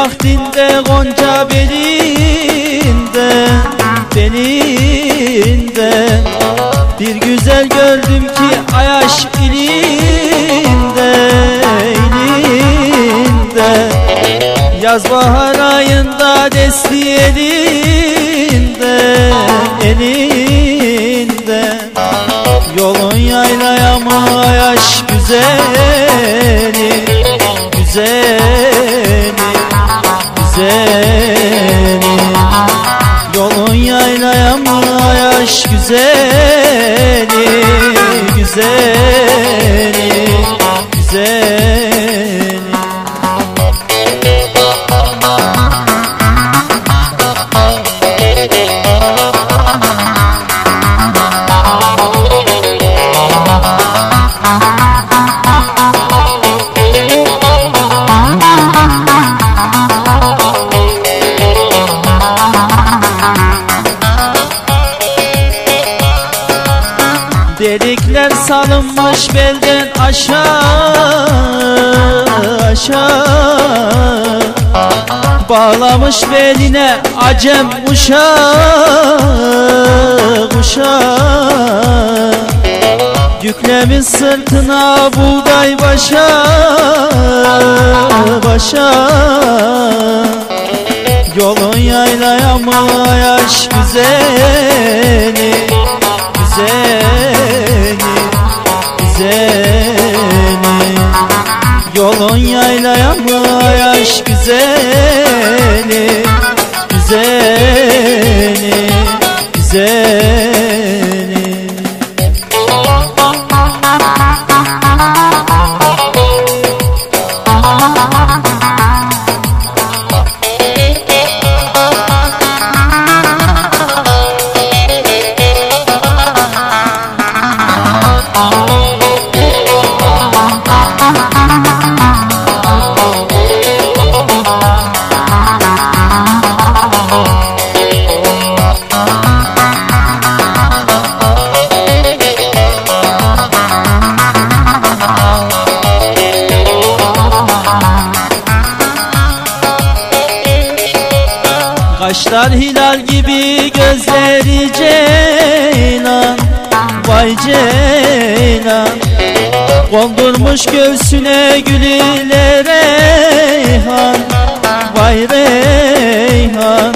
Bak dinde gonca belinde Belinde Bir güzel gördüm ki ayaş ilinde ilinde. Yaz bahar ayında desti elinde Elinde. Yolun yaylaya mı ayaş güzeli Güzeli güzeli. Yolun yaylaya mı ayaş güzeli güzeli güzeli Delikler salınmış belden aşağı aşağı. Bağlamış beline acem uşak uşak. Yüklemiş sırtına buğday başa başa. Yolun yaylaya mı yaş güzeli güzeli Yolun yaylaya mı güzeli Kaşlar hilal gibi gözleri ceylan Vay ceylan. Kondurmuş göğsüne gül ile reyhan Vay reyhan.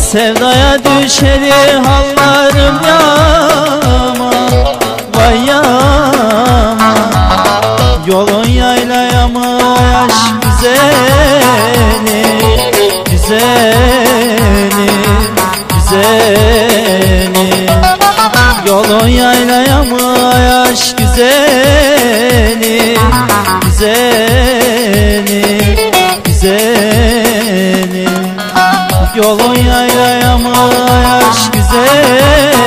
Sevdaya düşeli hallarım yaman Vay yaman. Yolun yaylaya mı yaş güzeli Güzeli Güzeli. Yolun yaylaya mı yaş güzeli